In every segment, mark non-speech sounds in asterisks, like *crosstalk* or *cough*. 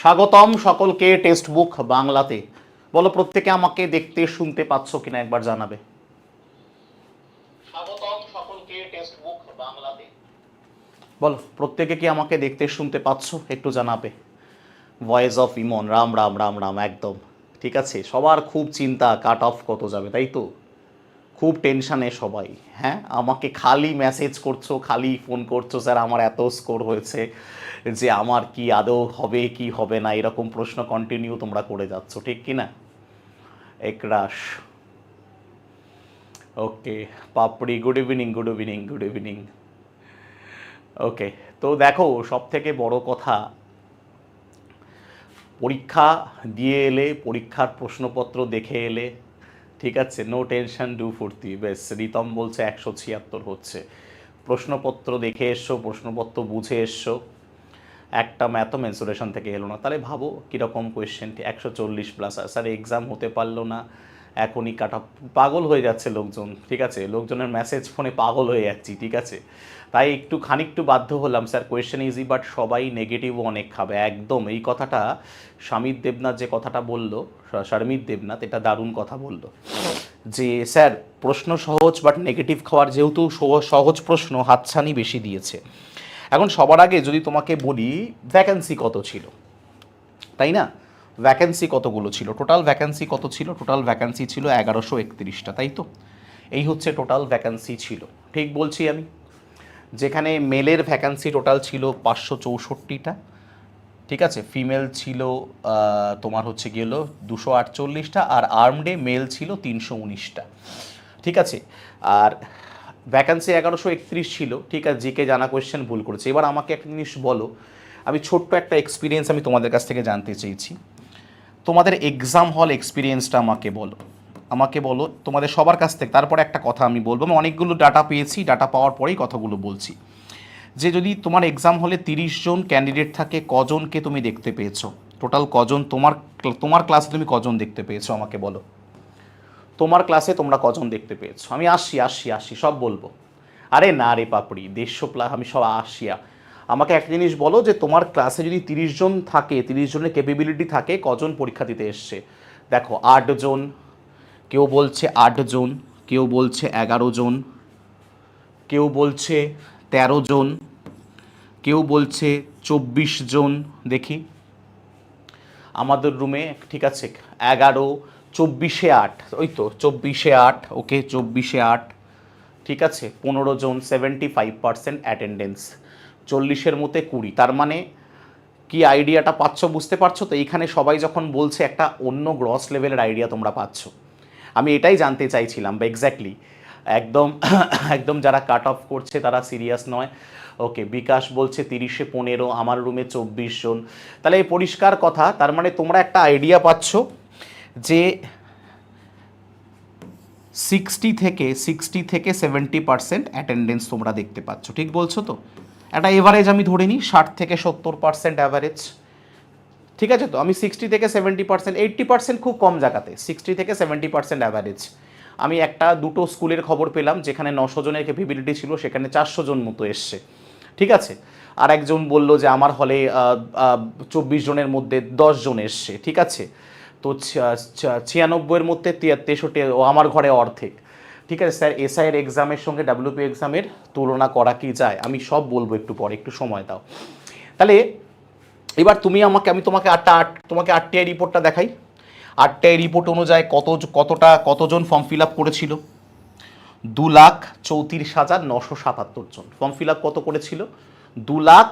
স্বাগতম সকলকে text book বাংলাতে। বলো, প্রত্যেকে আমাকে দেখতে, শুনতে পাচ্ছ কিনা একবার জানাবে। বলো, প্রত্যেকে কি আমাকে দেখতে, শুনতে পাচ্ছ? একটু জানাবে। ভয়েস অফ ইমন, রাম রাম রাম রাম, একদম। ঠিক আছে, সবার খুব চিন্তা, কাট অফ কত যাবে, তাই তো? খুব টেনশানে সবাই। হ্যাঁ আমাকে খালি মেসেজ করছ, খালি ফোন করছ, স্যার, আমার এত স্কোর হয়েছে। যে আমার কি আদৌ হবে, কি হবে না, এরকম প্রশ্ন কন্টিনিউ তোমরা করে যাচ্ছ, ঠিক কি না? একরাশ ওকে পাপড়ি good evening good evening good evening okay তো দেখো সব থেকে বড় কথা, পরীক্ষা দিয়ে এলে, পরীক্ষার প্রশ্নপত্র দেখে এলে, ঠিক আছে নো টেনশন ডু ফুর্তি বেশ রীতম বলছে একশো ছিয়াত্তর হচ্ছে। প্রশ্নপত্র দেখে এসছো, প্রশ্নপত্র বুঝে এসছো। একটা ম্যাথও মেন্সুরেশন থেকে এলো না। তাহলে ভাবো কীরকম কোয়েশ্চেনটি একশো চল্লিশ প্লাস স্যার এক্সাম হতে পারল না। এখনই কাটা পাগল হয়ে যাচ্ছে লোকজন, ঠিক আছে? লোকজনের মেসেজ ফোনে পাগল হয়ে যাচ্ছি, ঠিক আছে? তাই একটু খানিকটু বাধ্য হলাম স্যার কোয়েশ্চেন ইজি বাট সবাই নেগেটিভ অনেক খাবে, একদম। এই কথাটা স্বামীর দেবনাথ যে কথাটা বলল শারমিত দেবনাথ, এটা দারুণ কথা বলল। যে স্যার প্রশ্ন সহজ বাট নেগেটিভ খাওয়ার যেহেতু সহ- সহজ প্রশ্ন হাতছানি বেশি দিয়েছে। এখন সবার আগে যদি তোমাকে বলি ভ্যাকেন্সি কত ছিল? তাই না? ভ্যাকেন্সি কতগুলো ছিল? টোটাল ভ্যাকেন্সি কত ছিল? টোটাল ভ্যাকেন্সি ছিল এগারোশো একত্রিশটা, তাই তো? এই হচ্ছে টোটাল ভ্যাকেন্সি ছিল। ঠিক বলছি আমি? যেখানে মেলের ভ্যাকেন্সি টোটাল ছিল পাঁচশো চৌষট্টিটা, ঠিক আছে? ফিমেল ছিল তোমার হচ্ছে গেল দুশো আটচল্লিশটা, আর আর্মডে মেল ছিল তিনশো উনিশটা, ঠিক আছে? আর ভ্যাকান্সি এগারোশো একত্রিশ ছিল, ঠিক আছে জিকে জানা কোয়েশ্চেন ভুল করেছে। এবার আমাকে একটা জিনিস বলো, আমি ছোট্ট একটা এক্সপিরিয়েন্স আমি তোমাদের কাছ থেকে জানতে চেয়েছি। তোমাদের এক্সাম হল এক্সপিরিয়েন্সটা আমাকে বলো। আমাকে বলো, তোমাদের সবার কাছ থেকে, তারপরে একটা কথা আমি বলব। আমি অনেকগুলো ডাটা পেয়েছি ডাটা পাওয়ার পরেই কথাগুলো বলছি। যে যদি তোমার এক্সাম হলে তিরিশ জন ক্যান্ডিডেট থাকে, কজনকে তুমি দেখতে পেয়েছ? টোটাল কজন তোমার তোমার ক্লাসে তুমি কজন দেখতে পেয়েছ? আমাকে বলো। তোমার ক্লাসে তোমরা কজন দেখতে পেয়েছ? আমি আসি আসি আসি, সব বলব। আরে না রে পাপড়ি, দেড়শো প্লাস আমি সব আসিয়া। আমাকে একটা জিনিস বলো যে, তোমার ক্লাসে যদি তিরিশ জন থাকে, তিরিশ জনের ক্যাপেবিলিটি থাকে, কজন পরীক্ষা দিতে এসছে? দেখো আটজন কেউ বলছে আটজন কেউ বলছে এগারো জন, কেউ বলছে তেরো জন, কেউ বলছে চব্বিশ জন, দেখি। আমাদের রুমে ঠিক আছে, এগারো চব্বিশে আট, ওই তো চব্বিশে আট, ওকে চব্বিশে আট, ঠিক আছে? পনেরো জন সেভেন্টি ফাইভ পার্সেন্ট অ্যাটেন্ডেন্স চল্লিশের মধ্যে কুড়ি, তার মানে কি আইডিয়াটা পাচ্ছ বুঝতে পারছ? তো এইখানে সবাই যখন বলছে একটা অন্য গ্রস লেভেলের আইডিয়া তোমরা পাচ্ছ। আমি এটাই জানতে চাইছিলাম, বা এক্স্যাক্টলি একদম *coughs* একদম যারা কাট অফ করছে তারা সিরিয়াস নয়। ওকে, বিকাশ বলছে তিরিশে পনেরো, আমার রুমে চব্বিশ জন। তাহলে এই পরিষ্কার কথা, তার মানে তোমরা একটা আইডিয়া পাচ্ছ যে সিক্সটি থেকে সিক্সটি থেকে সেভেন্টি পার্সেন্ট অ্যাটেন্ডেন্স তোমরা দেখতে পাচ্ছ, ঠিক বলছো তো? একটা এভারেজ আমি ধরে নিই, ষাট থেকে সত্তর পার্সেন্ট অ্যাভারেজ ঠিক আছে তো? আমি সিক্সটি থেকে সেভেন্টি পার্সেন্ট এইট্টি পার্সেন্ট খুব কম জায়গাতে সিক্সটি থেকে সেভেন্টি পার্সেন্ট অ্যাভারেজ আমি একটা, দুটো স্কুলের খবর পেলাম, যেখানে নশো জনের ক্যাপেবিলিটি ছিল, সেখানে চারশো জন মতো এসছে, ঠিক আছে? আর একজন বলল যে আমার হলে চব্বিশ জনের মধ্যে দশ জন এসছে, ঠিক আছে? তো ছিয়ানব্বইয়ের মধ্যে তেষট্টি, ও আমার ঘরে অর্ধেক। ঠিক আছে, স্যার, এসআইয়ের এক্সামের সঙ্গে ডাব্লিউপি এক্সামের তুলনা করা কি যায়? আমি সব বলব একটু পরে, একটু সময় দাও। তাহলে, এবার তুমি আমাকে, আমি তোমাকে আটটা আট, তোমাকে আটটিআই রিপোর্টটা দেখাই। আটটাই রিপোর্ট অনুযায়ী কত, কতটা, কতজন ফর্ম ফিল আপ করেছিল? দু লাখ চৌত্রিশ হাজার নশো সাতাত্তর জন। ফর্ম ফিল আপ কত করেছিল? দু লাখ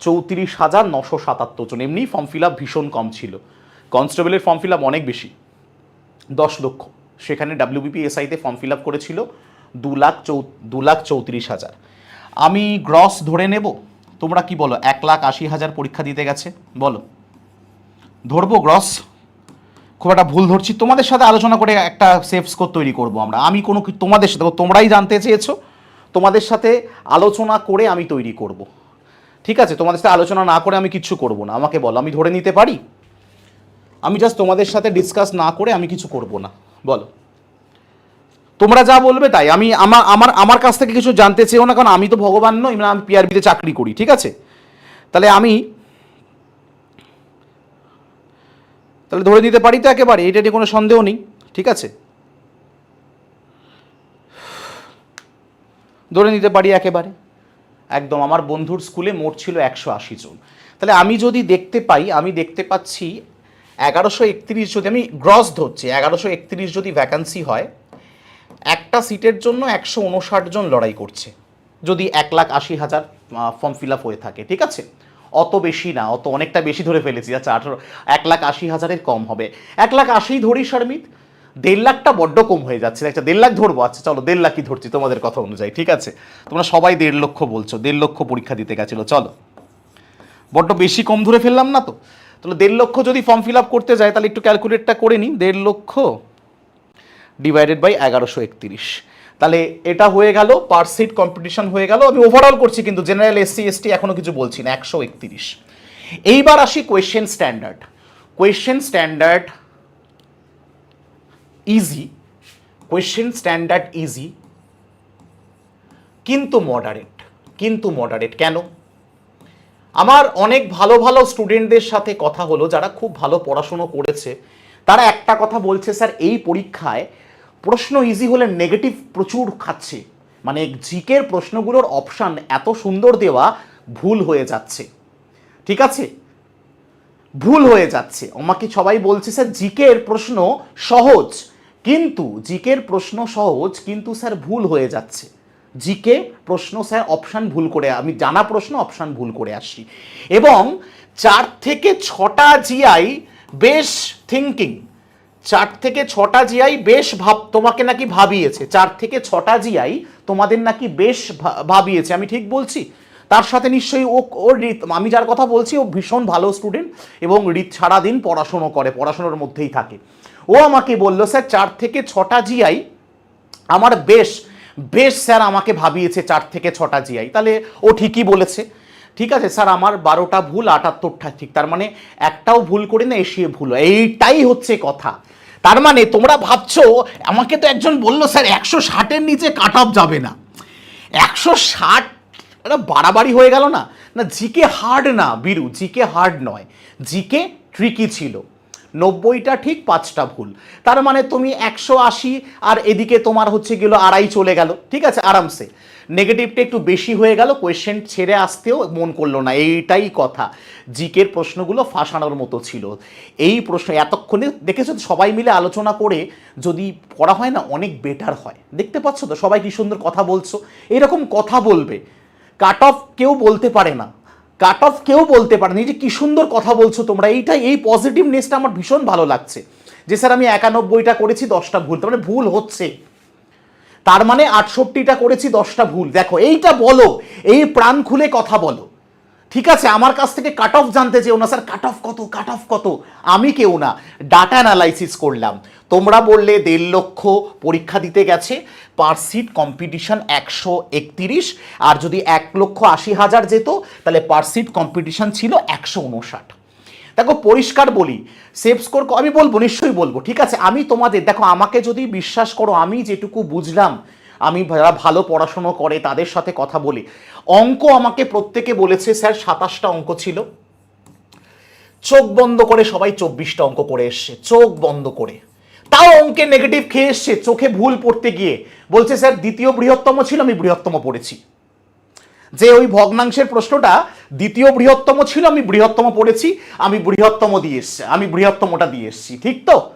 চৌত্রিশ হাজার নশো সাতাত্তর জন। এমনি ফর্ম ফিল আপ ভীষণ কম ছিল। কনস্টেবলের ফর্ম ফিল আপ অনেক বেশি, দশ লক্ষ। সেখানে ডাব্লিউবিপি এসআইতে ফর্ম ফিল আপ করেছিল দু লাখ চৌ, দু লাখ চৌত্রিশ হাজার। আমি গ্রস ধরে নেব? তোমরা কি বলো? এক লাখ আশি হাজার পরীক্ষা দিতে গেছে? বলো। ধরবো গ্রস? খুব একটা ভুল ধরছি। তোমাদের সাথে আলোচনা করে একটা সেফ স্কোর তৈরি করব আমরা। আমি কোনো তোমাদের সাথে, তোমরাই জানতে চেয়েছো। তোমাদের সাথে আলোচনা করে আমি তৈরি করব। ঠিক আছে? তোমাদের সাথে আলোচনা না করে আমি কিচ্ছু করব না। আমাকে বলো, আমি ধরে নিতে পারি? আমি জাস্ট তোমাদের সাথে ডিসকাস না করে আমি কিছু করব না। বলো। তোমরা যা বলবে তাই। আমি আমার আমার আমার কাছ থেকে কিছু জানতে চেয়েও না, কারণ আমি তো ভগবান নই মানে আমি পিআরবিতে চাকরি করি, ঠিক আছে? তাহলে আমি, তাহলে ধরে নিতে পারি তো একেবারে, এটা নিয়ে কোনো সন্দেহ নেই, ঠিক আছে? ধরে নিতে পারি একেবারে। একদম, আমার বন্ধুর স্কুলে মোট ছিল একশো আশি জন। তাহলে আমি যদি দেখতে পাই, আমি দেখতে পাচ্ছি এগারোশো একত্রিশ যদি আমি গ্রস ধরছি, এগারোশো একত্রিশ যদি ভ্যাকান্সি হয়, একটা সিটের জন্য একশো উনষাট জন লড়াই করছে। যদি এক লাখ আশি হাজার ফর্ম ফিল আপ হয়ে থাকে, ঠিক আছে? অত বেশি না, অত অনেকটা বেশি ধরে ফেলেছি আচ্ছা আঠারো, এক লাখ আশি হাজারের কম হবে। এক লাখ আশি ধরি, শারমিত, দেড় লাখটা বড্ড কম হয়ে যাচ্ছে। আচ্ছা দেড় লাখ ধরবো আচ্ছা চলো, দেড় লাখই ধরছি, তোমাদের কথা অনুযায়ী, ঠিক আছে? তোমরা সবাই দেড় লক্ষ বলছো, দেড় লক্ষ পরীক্ষা দিতে গেছিল, চলো। বড্ড বেশি কম ধরে ফেললাম না তো? তাহলে দেড় লক্ষ যদি ফর্ম ফিল আপ করতে যায়, তাহলে একটু ক্যালকুলেটটা করে নিই। দেড় লক্ষ ডিভাইডেড বাই এগারোশো একত্রিশ। তাহলে এটা হয়ে গেল পার সিট কম্পিটিশন হয়ে গেল। আমি ওভারঅল করছি কিন্তু জেনারেল এসসি এসটি এখনও কিছু বলছি না, একশো একত্রিশ। এইবার আসি question standard question standard easy question standard easy কিন্তু মডারেট কিন্তু মডারেট কেন? আমার অনেক ভালো ভালো স্টুডেন্টদের সাথে কথা হলো, যারা খুব ভালো পড়াশুনো করেছে। তারা একটা কথা বলছে, স্যার, এই পরীক্ষায় প্রশ্ন ইজি হলে নেগেটিভ প্রচুর খাচ্ছে। মানে জিকের প্রশ্নগুলোর অপশান এত সুন্দর দেওয়া ভুল হয়ে যাচ্ছে। ঠিক আছে? ভুল হয়ে যাচ্ছে। আমাকে সবাই বলছে, স্যার জিকের প্রশ্ন সহজ, কিন্তু জিকের প্রশ্ন সহজ, কিন্তু, স্যার, ভুল হয়ে যাচ্ছে। জিকে প্রশ্ন স্যার অপশান ভুল করে, আমি জানা প্রশ্ন অপশান ভুল করে আসছি। এবং চার থেকে ছটা জিআই বেশ থিঙ্কিং চার থেকে ছটা জিআই বেশ ভাব, তোমাকে নাকি ভাবিয়েছে। চার থেকে ছটা জিআই তোমাদের নাকি বেশ ভাবিয়েছে, আমি ঠিক বলছি? তার সাথে নিশ্চয়ই ও ওর আমি যার কথা বলছি, ও ভীষণ ভালো স্টুডেন্ট এবং রীত সারাদিন পড়াশুনো করে, পড়াশুনোর মধ্যেই থাকে। ও আমাকে বলল, স্যার, চার থেকে ছটা জিআই আমার বেশ বেশ স্যার আমাকে ভাবিয়েছে চার থেকে ছটা জিআই তাহলে ও ঠিকই বলেছে। ঠিক আছে স্যার, আমার বারোটা ভুল, আটাত্তরটা ঠিক। তার মানে একটাও ভুল করি না এসিয়ে ভুল। এইটাই হচ্ছে কথা। তার মানে তোমরা ভাবছ, আমাকে তো একজন বলল, স্যার, একশো ষাটের নিচে কাট অফ যাবে না। একশো ষাট, এটা বাড়াবাড়ি হয়ে গেল না? না জিকে হার্ড না, বিরু। জিকে হার্ড নয়। জিকে ট্রিকি ছিল। নব্বইটা ঠিক পাঁচটা ভুল। তার মানে তুমি একশো আশি আর এদিকে তোমার হচ্ছে গেলো আড়াই চলে গেল। ঠিক আছে, আরামসে। নেগেটিভটা একটু বেশি হয়ে গেল কোয়েশ্চেন ছেড়ে আসতেও মন করল না। এইটাই কথা। জিকের প্রশ্নগুলো ফাঁসানোর মতো ছিল। এই প্রশ্ন এতক্ষণে দেখেছ সবাই মিলে আলোচনা করে যদি পড়া হয় না, অনেক বেটার হয়। দেখতে পাচ্ছ তো, সবাই কি সুন্দর কথা বলছো? এরকম কথা বলবে। কাট অফ কেউ বলতে পারে না। কাট অফ কেউ বলতে পারেনি। যে কি সুন্দর কথা বলছো তোমরা, এইটাই, এই পজিটিভনেসটা আমার ভীষণ ভালো লাগছে। যে স্যার আমি একানব্বইটা করেছি, দশটা ভুল, তার মানে ভুল হচ্ছে। তার মানে আটষট্টিটা করেছি, দশটা ভুল। দেখো, এইটা বলো, এই প্রাণ খুলে কথা বলো। ঠিক আছে, আমার কাছ থেকে কাট অফ জানতে চেও না, স্যার কাট অফ কত কাট অফ কত? আমি কেউ না ডাটা অ্যানালাইসিস করলাম। তোমরা বললে দেড় লক্ষ পরীক্ষা দিতে গেছে পার সিট কম্পিটিশন একশো একতিরিশ, আর যদি এক লক্ষ আশি হাজার যেত, তাহলে পার সিট কম্পিটিশন ছিল একশো উনষাট। দেখো, পরিষ্কার বলি সেফ স্কোর আমি বলব, নিশ্চয়ই বলব, ঠিক আছে? আমি তোমাদের, দেখো, আমাকে যদি বিশ্বাস করো, আমি যেটুকু বুঝলাম আমি যারা ভালো পড়াশুনো করে তাদের সাথে কথা বলি। অঙ্ক আমাকে প্রত্যেকে বলেছে, স্যার, সাতাশটা অঙ্ক ছিল। চোখ বন্ধ করে সবাই চব্বিশটা অঙ্ক করে এসছে। চোখ বন্ধ করে। তাও অঙ্কে নেগেটিভ খেয়ে এসছে, চোখে ভুল পড়তে গিয়ে। বলছে, স্যার, দ্বিতীয় বৃহত্তম ছিল, আমি বৃহত্তম পড়েছি। যে ওই ভগ্নাংশের প্রশ্নটা, দ্বিতীয় বৃহত্তম ছিল, আমি বৃহত্তম পড়েছি, আমি বৃহত্তম দিয়ে এসছি, আমি বৃহত্তমটা দিয়ে এসছি। ঠিক তো?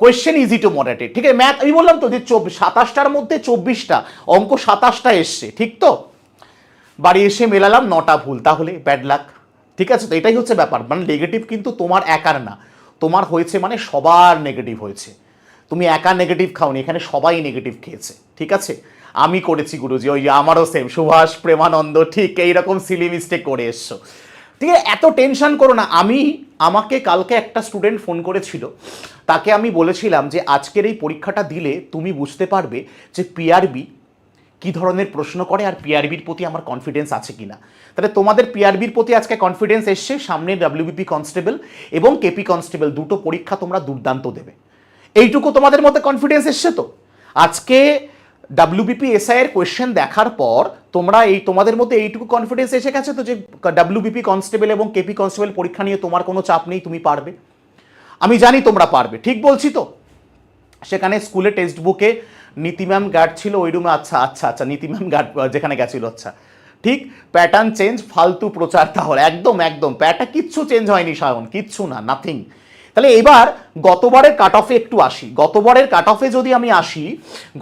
কোয়েশ্চেন ইজি টু মডারেটেড ঠিক আছে? ম্যাথ আমি বললাম তো যে চব্বিশ সাতাশটার মধ্যে চব্বিশটা, অঙ্ক সাতাশটা এসছে, ঠিক তো? বাড়ি এসে মেলালাম, নটা ভুল, তাহলে ব্যাড লাক ঠিক আছে? তো এটাই হচ্ছে ব্যাপার মানে নেগেটিভ কিন্তু তোমার একার না, তোমার হয়েছে মানে সবার নেগেটিভ হয়েছে। তুমি একা নেগেটিভ খাওনি, এখানে সবাই নেগেটিভ খেয়েছে, ঠিক আছে? আমি করেছি, গুরুজি, ওই আমারও সেম সুভাষ, প্রেমানন্দ, ঠিক এইরকম সিলি মিস্টেক করে এসছো। ঠিক আছে, এত টেনশন করো না। আমি, আমাকে কালকে একটা স্টুডেন্ট ফোন করেছিল। তাকে আমি বলেছিলাম যে, আজকের এই পরীক্ষাটা দিলে তুমি বুঝতে পারবে যে পিআরবি কি ধরনের প্রশ্ন করে আর পিআরবির প্রতি আমার কনফিডেন্স আছে কিনা। তাহলে তোমাদের পিআরবির প্রতি আজকে কনফিডেন্স এসছে, সামনে ডাব্লিউবিপি কনস্টেবল এবং কেপি কনস্টেবল দুটো পরীক্ষা তোমরা দুর্দান্ত দেবে। এইটুকু তোমাদের মধ্যে কনফিডেন্স এসছে তো? আজকে ডাব্লিউবিপি এসআই এর কোয়েশ্চেন দেখার পর তোমরা এই, তোমাদের মধ্যে এইটুকু কনফিডেন্স এসে গেছে তো যে ডাব্লিউবিপি কনস্টেবল এবং কেপি কনস্টেবল পরীক্ষা নিয়ে তোমার কোনো চাপ নেই, তুমি পারবে। আমি জানি তোমরা পারবে। ঠিক বলছি তো? সেখানে স্কুলে টেক্সট বুকে নীতি ম্যাম গার্ড ছিল, ওই রুমে আচ্ছা আচ্ছা আচ্ছা নীতি ম্যাম গার্ড যেখানে গেছিল আচ্ছা। ঠিক? প্যাটার্ন চেঞ্জ ফালতু প্রচার তাহলে, একদম একদম। প্যাটা কিচ্ছু চেঞ্জ হয়নি, সায়ন, কিচ্ছু না নাথিং তাহলে এবার গতবারের কাট অফে একটু আসি। গতবারের কাট অফে যদি আমি আসি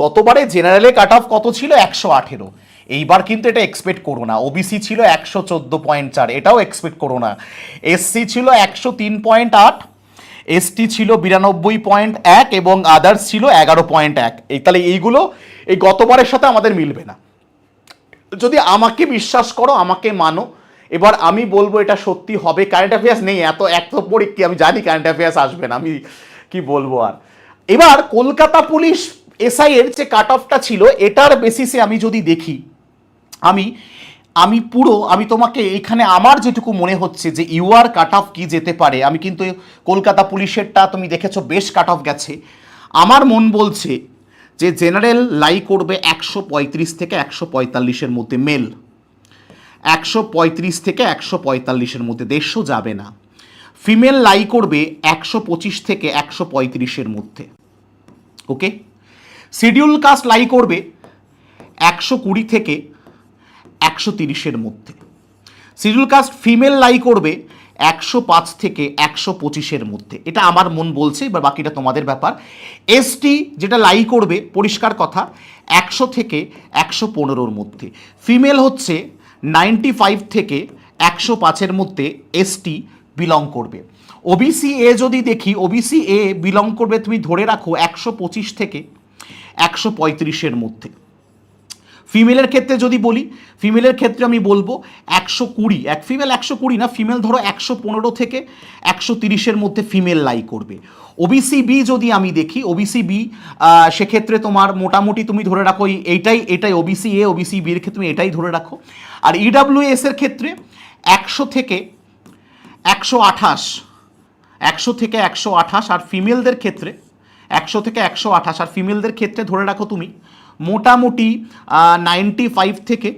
গতবারে জেনারেলে কাট অফ কত ছিল? একশো আঠেরো। এইবার কিন্তু এটা এক্সপেক্ট করো না। ওবিসি ছিল একশো চোদ্দ পয়েন্ট চার, এটাও এক্সপেক্ট করো না। এসসি ছিল একশো তিন পয়েন্ট আট এসটি ছিল বিরানব্বই পয়েন্ট এক এবং আদার্স ছিল এগারো পয়েন্ট এক। এই তাহলে এইগুলো এই গতবারের সাথে আমাদের মিলবে না। যদি আমাকে বিশ্বাস করো, আমাকে মানো, এবার আমি বলব এটা সত্যি হবে। কারেন্ট অ্যাফেয়ার্স নেই, এত এত পরীক্ষা আমি জানি কারেন্ট অ্যাফেয়ার্স আসবে না, আমি কি বলব আর। এবার কলকাতা পুলিশ এসআইয়ের যে কাট অফটা ছিল, এটার বেসিসে আমি যদি দেখি আমি আমি পুরো, আমি তোমাকে এখানে আমার যেটুকু মনে হচ্ছে যে ইউআর কাট অফ কী যেতে পারে, আমি কিন্তু কলকাতা পুলিশেরটা তুমি দেখেছ, বেশ কাট অফ গেছে। আমার মন বলছে যে জেনারেল লাই করবে একশো পঁয়ত্রিশ থেকে একশো পঁয়তাল্লিশের মধ্যে মেল একশো পঁয়ত্রিশ থেকে একশো পঁয়তাল্লিশের মধ্যে, দেড়শো যাবে না। ফিমেল লাই করবে একশো পঁচিশ থেকে একশো পঁয়ত্রিশের মধ্যে। ওকে শিডিউল কাস্ট লাই করবে একশো কুড়ি থেকে একশো তিরিশের মধ্যে। শিডিউল কাস্ট ফিমেল লাই করবে একশো পাঁচ থেকে একশো পঁচিশের মধ্যে। এটা আমার মন বলছে, এবার বাকিটা তোমাদের ব্যাপার। এসটি যেটা লাই করবে, পরিষ্কার কথা, একশো থেকে একশো পনেরোর মধ্যে। ফিমেল হচ্ছে নাইনটি ফাইভ থেকে একশো পাঁচের মধ্যে এসটি বিলং করবে। ওবিসি এ যদি দেখি, ওবিসি এ বিলং করবে, তুমি ধরে রাখো একশো পঁচিশ থেকে একশো পঁয়ত্রিশের মধ্যে। ফিমেলের ক্ষেত্রে যদি বলি ফিমেলের ক্ষেত্রে আমি বলব একশো কুড়ি। এক ফিমেল একশো কুড়ি না ফিমেল ধরো একশো পনেরো থেকে একশো তিরিশের মধ্যে ফিমেল লাই করবে। ওবিসি বি যদি আমি দেখি ওবিসি বি সেক্ষেত্রে তোমার মোটামুটি তুমি ধরে রাখো, এই- এইটাই, এটাই ওবিসি এ ওবিসি বির ক্ষেত্রে তুমি এটাই ধরে রাখো। আর ইডাব্লিউ এস এর ক্ষেত্রে একশো থেকে একশো আঠাশ, একশো থেকে একশো আঠাশ, আর ফিমেলদের ক্ষেত্রে একশো থেকে একশো আঠাশ, আর ফিমেলদের ক্ষেত্রে ধরে রাখো তুমি মোটামুটি নাইনটি ফাইভ থেকে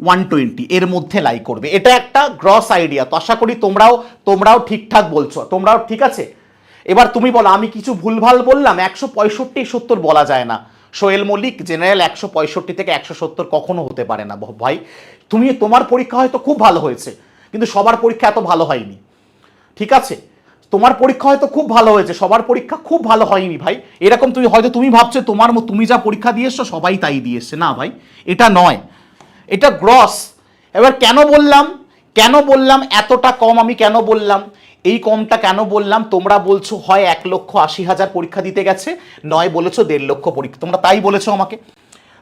ওয়ান টোয়েন্টি এর মধ্যে লাই করবে। এটা একটা গ্রস আইডিয়া তো আশা করি তোমরাও তোমরাও ঠিকঠাক বলছো। তোমরাও ঠিক আছে? এবার তুমি বলো, আমি কিছু ভুলভাল বললাম? একশো পঁয়ষট্টি, সত্তর বলা যায় না। সোহেল মল্লিক জেনারেল একশো পঁয়ষট্টি থেকে একশো সত্তর কখনো হতে পারে না। ভাই, তুমি, তোমার পরীক্ষা হয়তো খুব ভালো হয়েছে, কিন্তু সবার পরীক্ষা এত ভালো হয়নি। ঠিক আছে? তোমার পরীক্ষা হয়তো খুব ভালো হয়েছে, সবার পরীক্ষা খুব ভালো হয়নি ভাই। এরকম তুমি, হয়তো তুমি ভাবছ তোমার তুমি যা পরীক্ষা দিয়ে এসছো, সবাই তাই দিয়ে এসছে। না ভাই, এটা নয়। এটা গ্রস এবার কেন বললাম? কেন বললাম? এতটা কম আমি কেন বললাম? এই কমটা কেন বললাম? তোমরা বলছো হয় এক লক্ষ আশি হাজার পরীক্ষা দিতে গেছে, নয় বলেছ দেড় লক্ষ পরীক্ষা। তোমরা তাই বলেছ আমাকে।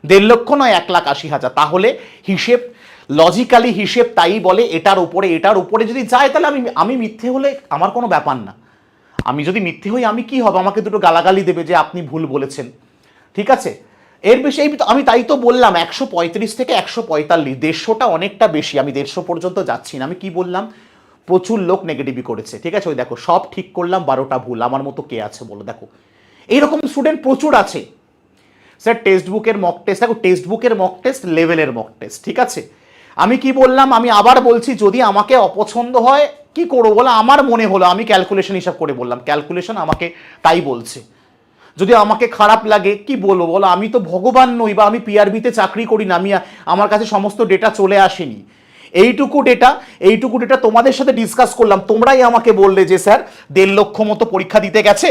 দেড় লক্ষ নয়, এক লাখ আশি হাজার। তাহলে হিসেব লজিক্যালি হিসেব তাই বলে, এটার উপরে এটার উপরে যদি যায়, তাহলে আমি আমি মিথ্যে হলে আমার কোনো ব্যাপার না। আমি যদি মিথ্যে হই, আমি কি হবে? আমাকে দুটো গালাগালি দেবে যে আপনি ভুল বলেছেন। ঠিক আছে? এর বেশি এই আমি তাই তো বললাম, একশো পঁয়ত্রিশ থেকে একশো পঁয়তাল্লিশ, দেড়শোটা অনেকটা বেশি। আমি দেড়শো পর্যন্ত যাচ্ছি না, আমি কি বললাম? প্রচুর লোক নেগেটিভই করেছে। ঠিক আছে? ওই দেখো, সব ঠিক করলাম, বারোটা ভুল। আমার মতো কে আছে বলো, দেখো। এইরকম স্টুডেন্ট প্রচুর আছে। স্যার টেক্সট বুকের মক টেস্ট দেখো টেক্সট বুকের মক টেস্ট লেভেলের মক টেস্ট ঠিক আছে? আমি কি বললাম? আমি আবার বলছি, যদি আমাকে অপছন্দ হয়, কি করব বলো? আমার মনে হলো, আমি ক্যালকুলেশন হিসাব করে বললাম। ক্যালকুলেশন আমাকে তাই বলছে। যদি আমাকে খারাপ লাগে, কি বলব বলো? আমি তো ভগবান নই বা আমি পিআরবিতে চাকরি করি না, আমি আমার কাছে সমস্ত ডেটা চলে আসেনি। এইটুকু ডেটা এইটুকু ডেটা তোমাদের সাথে ডিসকাস করলাম। তোমরাই আমাকে বললে যে, স্যার, দেড় লক্ষ মতো পরীক্ষা দিতে গেছে।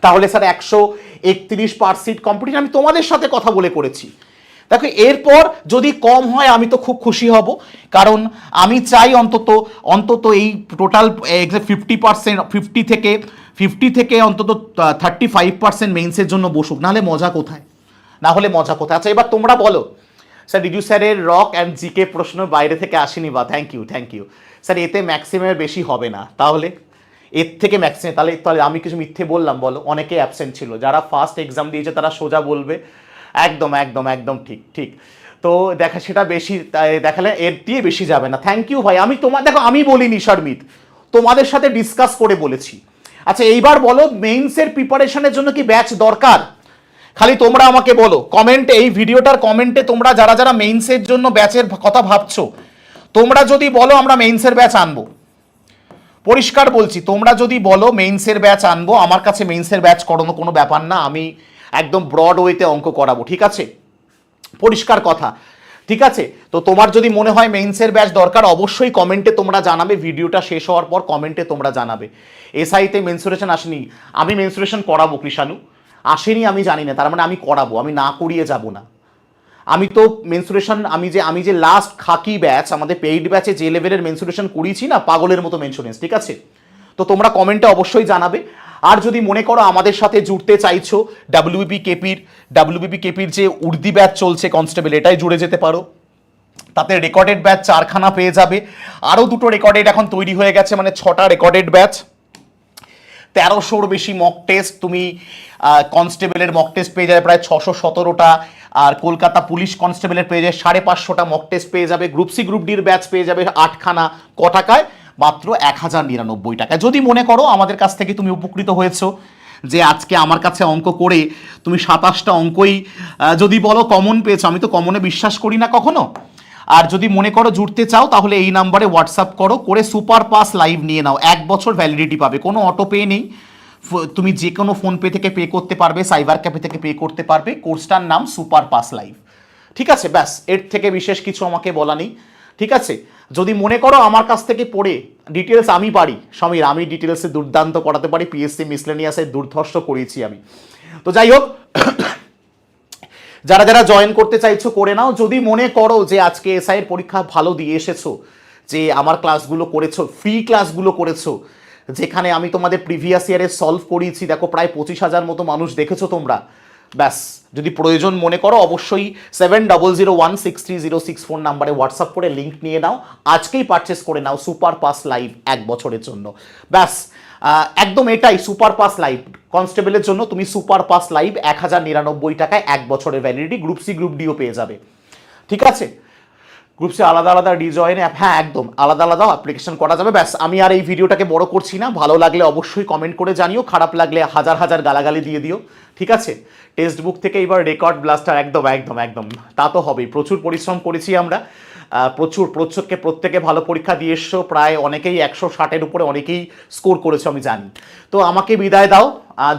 তাহলে স্যার, একশো একত্রিশ পার সিট কম্পিটিশন আমি তোমাদের সাথে কথা বলে করেছি। দেখো, এরপর যদি কম হয়, আমি তো খুব খুশি হব। কারণ আমি চাই অন্তত অন্তত এই টোটাল ফিফটি পার্সেন্ট ফিফটি থেকে ফিফটি থেকে অন্তত থার্টি ফাইভ পার্সেন্ট মেইনসের জন্য বসুক। নাহলে মজা কোথায়? না হলে মজা কোথায়? আচ্ছা এবার তোমরা বলো। স্যার রিজু স্যারের রক অ্যান্ড জিকে প্রশ্ন বাইরে থেকে আসেনি বা? Thank you thank you sir, এতে ম্যাক্সিমামের বেশি হবে না। তাহলে? এর থেকে ম্যাক্সিমাম তাহলে তাহলে আমি কিছু মিথ্যে বললাম, বলো। অনেকে অ্যাবসেন্ট ছিল। যারা ফার্স্ট এক্সাম দিয়েছে, তারা সোজা বলবে। একদম একদম একদম ঠিক ঠিক। তো দেখা, সেটা বেশি দেখালে এর দিয়ে বেশি যাবে না। থ্যাংক ইউ ভাই। আমি তোমার, দেখো, আমি বলিনি, শর্মিত। তোমাদের সাথে ডিসকাস করে বলেছি। আচ্ছা এইবার বলো মেইনসের প্রিপারেশনের জন্য কি ব্যাচ দরকার? খালি তোমরা আমাকে বলো। কমেন্টে এই ভিডিওটার কমেন্টে তোমরা যারা যারা মেইনসের জন্য ব্যাচের কথা ভাবছ, তোমরা যদি বলো, আমরা মেইনসের ব্যাচ আনব। পরিষ্কার বলছি, তোমরা যদি বলো মেইনসের ব্যাচ আনব, আমার কাছে মেইনসের ব্যাচ করানো কোনো ব্যাপার না। আমি একদম ব্রড ওয়েতে অঙ্ক করাবো, ঠিক আছে? পরিষ্কার কথা, ঠিক আছে? তো তোমার যদি মনে হয় মেইনসের ব্যাচ দরকার, অবশ্যই কমেন্টে তোমরা জানাবে, ভিডিওটা শেষ হওয়ার পর কমেন্টে তোমরা জানাবে। এসআইতে মেনসুরেশন আসেনি, আমি মেনসুরেশন করাবো কৃষাণু। আসেনি, আমি জানি না, তার মানে আমি করাবো, আমি না করিয়ে যাব না। আমি তো মেনসুরেশন আমি যে আমি যে লাস্ট খাকি ব্যাচ, আমাদের পেইড ব্যাচে যে লেভেলের মেনসুরেশন করিয়েছি না, পাগলের মতো মেনসুরেন্স ঠিক আছে? তো তোমরা কমেন্টে অবশ্যই জানাবে। আর যদি মনে করো আমাদের সাথে জুড়তে চাইছো ডাব্লিউবিপি কেপির ডাব্লিউবিপি কেপির যে উর্দি ব্যাচ চলছে কনস্টেবল এটাই জুড়ে যেতে পারো। তাতে রেকর্ডেড ব্যাচ চারখানা পেয়ে যাবে। আরও দুটো রেকর্ডেড এখন তৈরি হয়ে গেছে মানে ছটা রেকর্ডেড ব্যাচ তেরোশোর বেশি মক টেস্ট তুমি কনস্টেবলের মক টেস্ট পেয়ে যাবে, প্রায় ছশো সতেরোটা। আর কলকাতা পুলিশ কনস্টেবলের পেয়ে যাবে, সাড়ে পাঁচশোটা মক টেস্ট পেয়ে যাবে। গ্রুপ সি গ্রুপ ডির ব্যাচ পেয়ে যাবে আটখানা ক টাকায় মাত্র এক হাজার নিরানব্বই টাকায় যদি মনে করো আমাদের কাছ থেকে তুমি উপকৃত হয়েছো যে আজকে আমার কাছে অঙ্ক করে তুমি সাতাশটা অঙ্কই যদি বলো কমন পেয়েছ, আমি তো কমনে বিশ্বাস করি না কখনো। আর যদি মনে করো জুড়তে চাও, তাহলে এই নাম্বারে হোয়াটসঅ্যাপ করো, করে সুপার পাস লাইভ নিয়ে নাও। এক বছর ভ্যালিডিটি পাবে, কোনো অটো পে নেই। তুমি যে কোনো ফোনপে থেকে পে করতে পারবে সাইবার ক্যাফে থেকে পে করতে পারবে। কোর্সটার নাম সুপার পাস লাইভ ঠিক আছে, ব্যাস, এর থেকে বিশেষ কিছু আমাকে বলা নেই। ঠিক আছে যদি মনে করো আমার কাছ থেকে পড়ে ডিটেলস আমি পারি, সমীর, আমি ডিটেলসে দুর্দান্ত করাতে পারি পিএসসি মিসলেনিয়াসের দুর্ধর্ষ করিয়েছি আমি। তো যাই হোক, যারা যারা জয়েন করতে চাইছো, করে নাও। যদি মনে করো যে আজকে এসআই এর পরীক্ষা ভালো দিয়ে এসেছ, যে আমার ক্লাসগুলো করেছ ফ্রি ক্লাসগুলো করেছ, যেখানে আমি তোমাদের প্রিভিয়াস ইয়ারে সলভ করিয়েছি দেখো প্রায় পঁচিশ হাজার মতো মানুষ দেখেছ তোমরা ব্যাস, যদি প্রয়োজন মনে করো, অবশ্যই seven double zero one six three zero six phone নাম্বারে হোয়াটসঅ্যাপ করে লিঙ্ক নিয়ে নাও। আজকেই পারচেস করে নাও সুপার পাস লাইভ এক বছরের জন্য। ব্যাস একদম এটাই সুপার পাস লাইভ কনস্টেবলের জন্য তুমি সুপার পাস লাইভ এক হাজার নিরানব্বই টাকায় এক বছরের ভ্যালিডিটি গ্রুপ সি গ্রুপ ডিও পেয়ে যাবে। ঠিক আছে? গ্রুপ সি আলাদা আলাদা ডিজয়েন অ্যাপ হ্যাঁ একদম, আলাদা আলাদা অ্যাপ্লিকেশন করা যাবে। ব্যাস, আমি আর এই ভিডিওটাকে বড় করছি না। ভালো লাগলে অবশ্যই কমেন্ট করে জানিও, খারাপ লাগলে হাজার হাজার গালাগালি দিয়ে দিও, ঠিক আছে? টেক্সট বুক থেকে এবার রেকর্ড ব্লাস্টার একদম একদম একদম, তা তো হবেই। প্রচুর পরিশ্রম করেছি আমরা। প্রচুর প্রচুরকে প্রত্যেকে ভালো পরীক্ষা দিয়ে এসছো। প্রায় অনেকেই একশো ষাটের উপরে অনেকেই স্কোর করেছ, আমি জানি। তো আমাকে বিদায় দাও।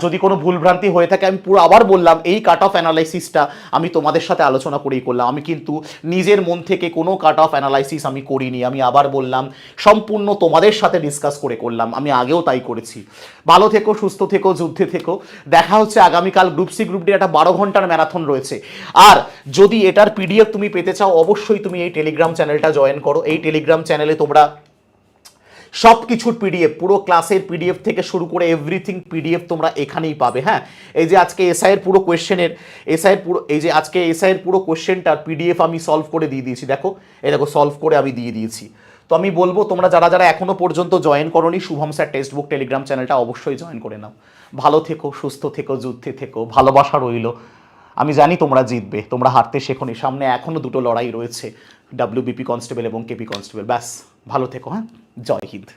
যদি কোনো ভুলভ্রান্তি হয়ে থাকে, আমি পুরো আবার বললাম, এই কাট অফ অ্যানালাইসিসটা আমি তোমাদের সাথে আলোচনা করেই করলাম। আমি কিন্তু নিজের মন থেকে কোনো কাট অফ অ্যানালাইসিস আমি করিনি। আমি আবার বললাম, সম্পূর্ণ তোমাদের সাথে ডিসকাস করে করলাম। আমি আগেও তাই করেছি। ভালো থেকো, সুস্থ থেকো, যুদ্ধে থেকো। দেখা হচ্ছে আগামীকাল গ্রুপ সি গ্রুপ ডি একটা বারো ঘণ্টার ম্যারাথন রয়েছে। আর যদি এটার পিডিএফ তুমি পেতে চাও, অবশ্যই তুমি এই টেলিগ্রাম চ্যানেলটা জয়েন করো। এই টেলিগ্রাম চ্যানেলে তোমরা সব কিছুর পিডিএফ পুরো ক্লাসের পিডিএফ থেকে শুরু করে এভরিথিং পিডিএফ তোমরা এখানেই পাবে হ্যাঁ? এই যে আজকে এসআই এর পুরো কোয়েশ্চেনের এসআই এর পুরো, এই যে আজকে এসআই এর পুরো কোয়েশ্চেনটার পিডিএফ আমি সলভ করে দিয়ে দিয়েছি, দেখো? এই দেখো সলভ করে আমি দিয়ে দিয়েছি। তো আমি বলব, তোমরা যারা যারা এখনও পর্যন্ত জয়েন করনি, Shubham sir text book Telegram চ্যানেলটা অবশ্যই জয়েন করে নাও। ভালো থেকো, সুস্থ থেকো, যুদ্ধে থেকো, ভালোবাসা রইল। আমি জানি তোমরা জিতবে, তোমরা হারতে শেখনি, সামনে এখনও দুটো লড়াই রয়েছে ডাব্লিউবিপি কনস্টেবল এবং কেপি কনস্টেবল ব্যাস। ভালো থেকো হ্যাঁ? জয় হিন্দ।